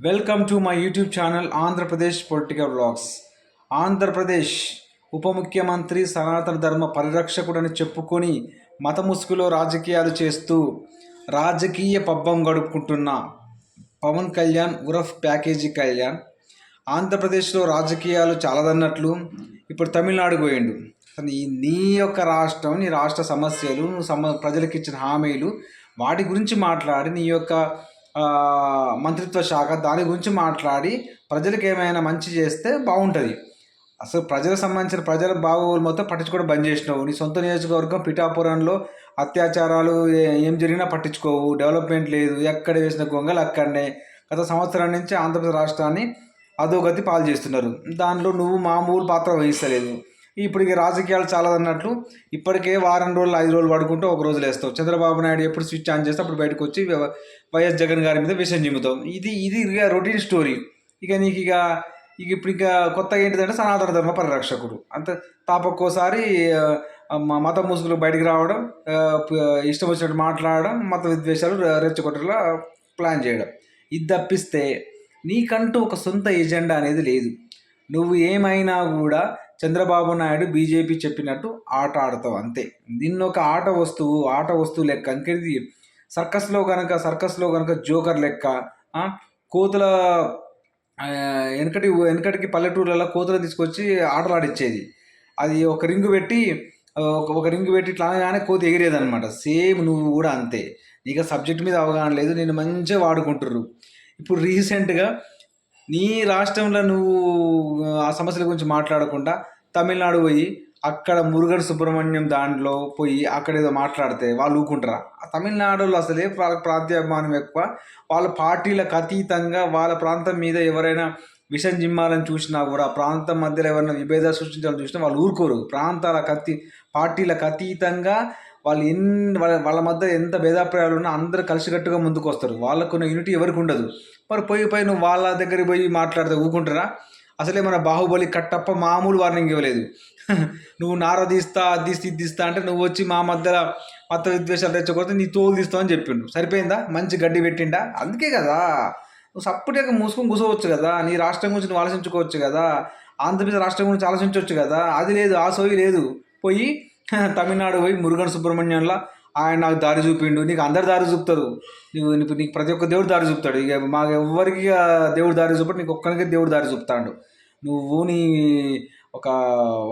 Welcome to my YouTube channel Andhra Pradesh political vlogs Andhra Pradesh ఉప ముఖ్యమంత్రి సనాతన ధర్మ పరిరక్షకుడని చెప్పుకొని మత ముసుగులో రాజకీయాలు చేస్తూ రాజకీయ పబ్బం గడుపుకుంటున్న పవన్ కళ్యాణ్ ఉరఫ్ ప్యాకేజీ కళ్యాణ్ ఆంధ్రప్రదేశ్లో రాజకీయాలు చాలదన్నట్లు ఇప్పుడు తమిళనాడు పోయిండు నీ నీ యొక్క రాష్ట్రం నీ రాష్ట్ర సమస్యలు నువ్వు సమ ప్రజలకు ఇచ్చిన హామీలు వాటి గురించి మాట్లాడి నీ యొక్క మంత్రిత్వ శాఖ దాని గురించి మాట్లాడి ప్రజలకు ఏమైనా మంచి చేస్తే బాగుంటుంది. అసలు ప్రజలకు సంబంధించిన ప్రజల బాగోగులు మొత్తం పట్టించుకోవడం బంద్ చేసినావు. నీ సొంత నియోజకవర్గం పిఠాపురంలో అత్యాచారాలు ఏ- ఏం జరిగినా పట్టించుకోవు. డెవలప్మెంట్ లేదు. ఎక్కడ వేసిన గొంగలు అక్కడనే. గత సంవత్సరం నుంచి ఆంధ్రప్రదేశ్ రాష్ట్రాన్ని అధోగతి పాలు చేస్తున్నారు. దానిలో నువ్వు మామూలు పాత్ర వహిస్తలేదు. ఇప్పుడు ఇక రాజకీయాలు చాలా అన్నట్లు ఇప్పటికే వారం రోజులు ఐదు రోజులు పడుకుంటూ ఒక రోజు లేస్తావు. చంద్రబాబు నాయుడు ఎప్పుడు స్విచ్ ఆన్ చేస్తే అప్పుడు బయటకు వచ్చి వైఎస్ జగన్ గారి మీద విషయం చిమ్ముతావు. ఇది ఇది ఇక రొటీన్ స్టోరీ. ఇక నీకు ఇక ఇక ఇప్పుడు ఇక కొత్తగా ఏంటిదంటే సనాతన ధర్మ పరిరక్షకుడు. అంత తాపక్కోసారి మత ముసుగులు బయటికి రావడం ఇష్టం వచ్చినట్టు మాట్లాడడం మత విద్వేషాలు రె- ప్లాన్ చేయడం. ఇది తప్పిస్తే నీకంటూ ఒక సొంత ఎజెండా అనేది లేదు. నువ్వు ఏమైనా కూడా చంద్రబాబు నాయుడు బీజేపీ చెప్పినట్టు ఆట ఆడతావు అంతే. నిన్న ఒక ఆట వస్తువు ఆట వస్తువు లెక్క ఇంకేది సర్కస్లో కనుక సర్కస్లో కనుక జోకర్ లెక్క కోతుల వెనకటి వెనకటికి పల్లెటూర్లలో కోతులు తీసుకొచ్చి ఆటలాడిచ్చేది అది ఒక రింగు పెట్టి ఒక ఒక రింగు పెట్టి ఇట్లా అనగానే కోతి ఎగిరేది అనమాట సేమ్ నువ్వు కూడా అంతే. నీకు సబ్జెక్ట్ మీద అవగాహన లేదు నేను మంచిగా వాడుకుంటుర్రు. ఇప్పుడు రీసెంట్గా నీ రాష్ట్రంలో నువ్వు ఆ సమస్యల గురించి మాట్లాడకుండా తమిళనాడు పోయి అక్కడ మురుగన్ సుబ్రహ్మణ్యం దాంట్లో పోయి అక్కడ ఏదో మాట్లాడితే వాళ్ళు ఊకుంటారా ఆ తమిళనాడులో అసలే ప్రా ఎక్కువ. వాళ్ళ పార్టీలకు అతీతంగా వాళ్ళ ప్రాంతం మీద ఎవరైనా విషం జిమ్మాలని చూసినా కూడా ప్రాంతం మధ్యలో ఎవరైనా విభేదాలు సృష్టించాలని చూసినా వాళ్ళు ఊరుకోరు. ప్రాంతాలకు అతీ పార్టీలకు అతీతంగా వాళ్ళు ఎన్ని వాళ్ళ వాళ్ళ మధ్య ఎంత భేదాభిప్రాయాలు ఉన్నా అందరూ కలిసికట్టుగా ముందుకు వస్తారు వాళ్ళకున్న యూనిటీ ఎవరికి ఉండదు. మరి పోయి పోయి నువ్వు వాళ్ళ దగ్గరికి పోయి మాట్లాడితే ఊకుంటారా అసలే మన బాహుబలి కట్టప్ప మామూలు వార్నింగ్ ఇవ్వలేదు. నువ్వు నార తీస్తా అది తీస్తా ఇది తీస్తా అంటే నువ్వు వచ్చి మా మధ్యలో మత విద్వేషాలు తెచ్చకపోతే నీ తోలు తీస్తావు అని చెప్పిండు. సరిపోయిందా? మంచి గడ్డి పెట్టిండా? అందుకే కదా. నువ్వు సప్పుడేక మూసుకొని కూర్చోవచ్చు కదా. నీ రాష్ట్రం గురించి నువ్వు ఆలోచించుకోవచ్చు కదా. ఆంధ్రప్రదేశ్ రాష్ట్రం గురించి ఆలోచించవచ్చు కదా. అది లేదు ఆ సోయి లేదు. పోయి తమిళనాడు పోయి మురుగన్ సుబ్రహ్మణ్యంలో ఆయన నాకు దారి చూపిండు. నీకు అందరు దారి చూపుతారు. నీకు నీకు నీకు ప్రతి ఒక్క దేవుడు దారి చూపుతాడు. ఇక మాకు ఎవ్వరికి ఇక దేవుడు దారి చూపడు. నీకు ఒక్కరికి దేవుడు దారి చూపుతాడు. నువ్వు నీ ఒక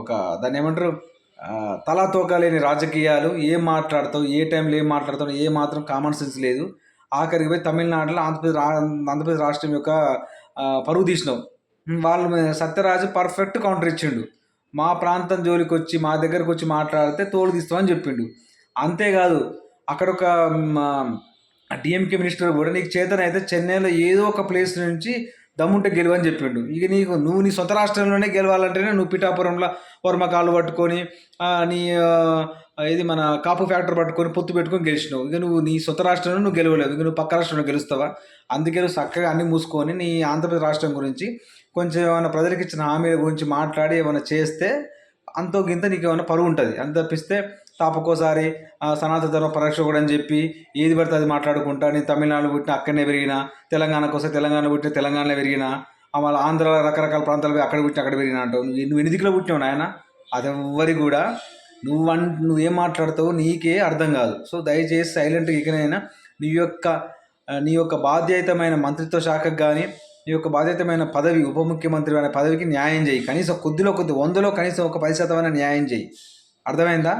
ఒక దాన్ని ఏమంటారు? తలా తోక లేని రాజకీయాలు ఏం మాట్లాడతావు? ఏ టైంలో ఏం మాట్లాడతావు? ఏ మాత్రం కామన్ సెన్స్ లేదు. ఆఖరికి పోయి తమిళనాడులో ఆంధ్రప్రదేశ్ ఆంధ్రప్రదేశ్ రాష్ట్రం యొక్క పరువు తీసినావు. వాళ్ళు సత్యరాజు పర్ఫెక్ట్ కౌంటర్ ఇచ్చిండు. మా ప్రాంతం జోలికి వచ్చి మా దగ్గరకు వచ్చి మాట్లాడితే తోలు తీస్తామని చెప్పిండు. అంతేకాదు అక్కడ ఒక డిఎంకే మినిస్టర్ కూడా నీకు చేతనైతే చెన్నైలో ఏదో ఒక ప్లేస్ నుంచి దమ్ముంటే గెలవని చెప్పిండు. ఇక నీకు నువ్వు నీ సొంత రాష్ట్రంలోనే గెలవాలంటేనే నువ్వు పిఠాపురంలో వర్మకాలు పట్టుకొని నీ ఇది మన కాపు ఫ్యాక్టరీ పట్టుకొని పొత్తు పెట్టుకొని గెలిచినావు. ఇక నువ్వు నీ సొంత రాష్ట్రంలో నువ్వు గెలవలేవు ఇక నువ్వు పక్క రాష్ట్రంలో గెలుస్తావా? అందుకే నువ్వు చక్కగా అన్ని మూసుకొని నీ ఆంధ్రప్రదేశ్ రాష్ట్రం గురించి కొంచెం ఏమైనా ప్రజలకు ఇచ్చిన హామీల గురించి మాట్లాడి ఏమైనా చేస్తే అంతో గింత నీకు ఏమైనా పరువు ఉంటుంది. అంత తప్పిస్తే తాపకోసారి సనాతన ధర్మ పరీక్షకుడు అని చెప్పి ఏది పడితే అది మాట్లాడుకుంటా నేను తమిళనాడు పుట్టిన అక్కడనే పెరిగిన తెలంగాణకు వస్తే తెలంగాణ పుట్టిన తెలంగాణలో పెరిగిన వాళ్ళ మళ్ళీ ఆంధ్ర రకరకాల ప్రాంతాలు అక్కడ పుట్టిన అక్కడ పెరిగిన అంటావు నువ్వు ఎన్ని దిక్కులో పుట్టినావు నాయన? అది కూడా నువ్వు అన్ నువ్వేం మాట్లాడతావు నీకే అర్థం కాదు. సో దయచేసి సైలెంట్గా ఇకనైనా నీ యొక్క నీ యొక్క బాధ్యతమైన మంత్రిత్వ శాఖకు కానీ నీ యొక్క బాధ్యతమైన పదవి ఉప ముఖ్యమంత్రి అనే పదవికి న్యాయం చేయి. కనీసం కొద్దిలో కొద్ది వందలో కనీసం ఒక పది శాతమైన న్యాయం చేయి. అర్థమైందా?